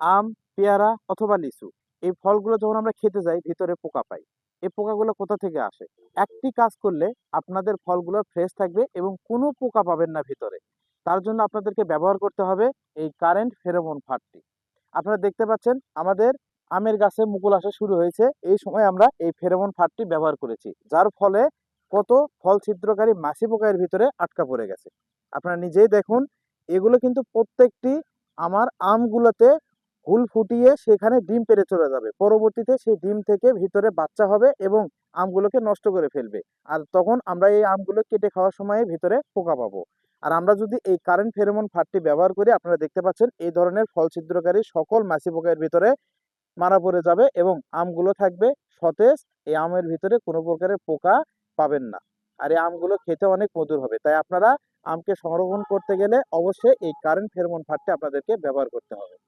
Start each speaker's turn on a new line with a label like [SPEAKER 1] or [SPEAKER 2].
[SPEAKER 1] আম, পেয়ারা অথবা লিচু। এই ফলগুলো যখন আমরা খেতে যাই, ভিতরে পোকা পাই। এই পোকাগুলো কোথা থেকে আসে? একটি কাজ করলে আপনাদের ফলগুলো ফ্রেশ থাকবে এবং কোনো পোকা পাবেন না ভিতরে। তার জন্য আপনাদেরকে ব্যবহার করতে হবে এই কারেন্ট ফেরোমন ফাঁদটি। আপনারা দেখতে পাচ্ছেন, আমাদের আমের গাছে মুকুল আসা শুরু হয়েছে। এই সময় আমরা এই ফেরোমন ফাঁদটি ব্যবহার করেছি, যার ফলে কত ফল ছিদ্রকারী মাছি পোকা এর ভিতরে আটকা পড়ে গেছে। আপনারা নিজেই দেখুন, এগুলো কিন্তু প্রত্যেকটি আমার আমগুলোতে ফুল ফুটিয়ে সেখানে ডিম পেরে চলে যাবে। পরবর্তীতে সেই ডিম থেকে ভিতরে বাচ্চা হবে এবং আমগুলোকে নষ্ট করে ফেলবে। আর তখন আমরা এই আমগুলো কেটে খাওয়ার সময় ভিতরে পোকা পাবো। আর আমরা যদি এই কারেন্ট ফেরোমন ফাঁদটি ব্যবহার করি, আপনারা দেখতে পাচ্ছেন এই ধরনের ফল ছিদ্রকারী সকল মাছি পোকার ভিতরে মারা পড়ে যাবে এবং আমগুলো থাকবে সতেজ। এই আমের ভিতরে কোনো প্রকারের পোকা পাবেন না। আর এই আমগুলো খেতে অনেক মধুর হবে। তাই আপনারা আমকে সংরক্ষণ করতে গেলে অবশ্যই এই কারেন্ট ফেরোমন ফাঁদটি আপনাদেরকে ব্যবহার করতে হবে।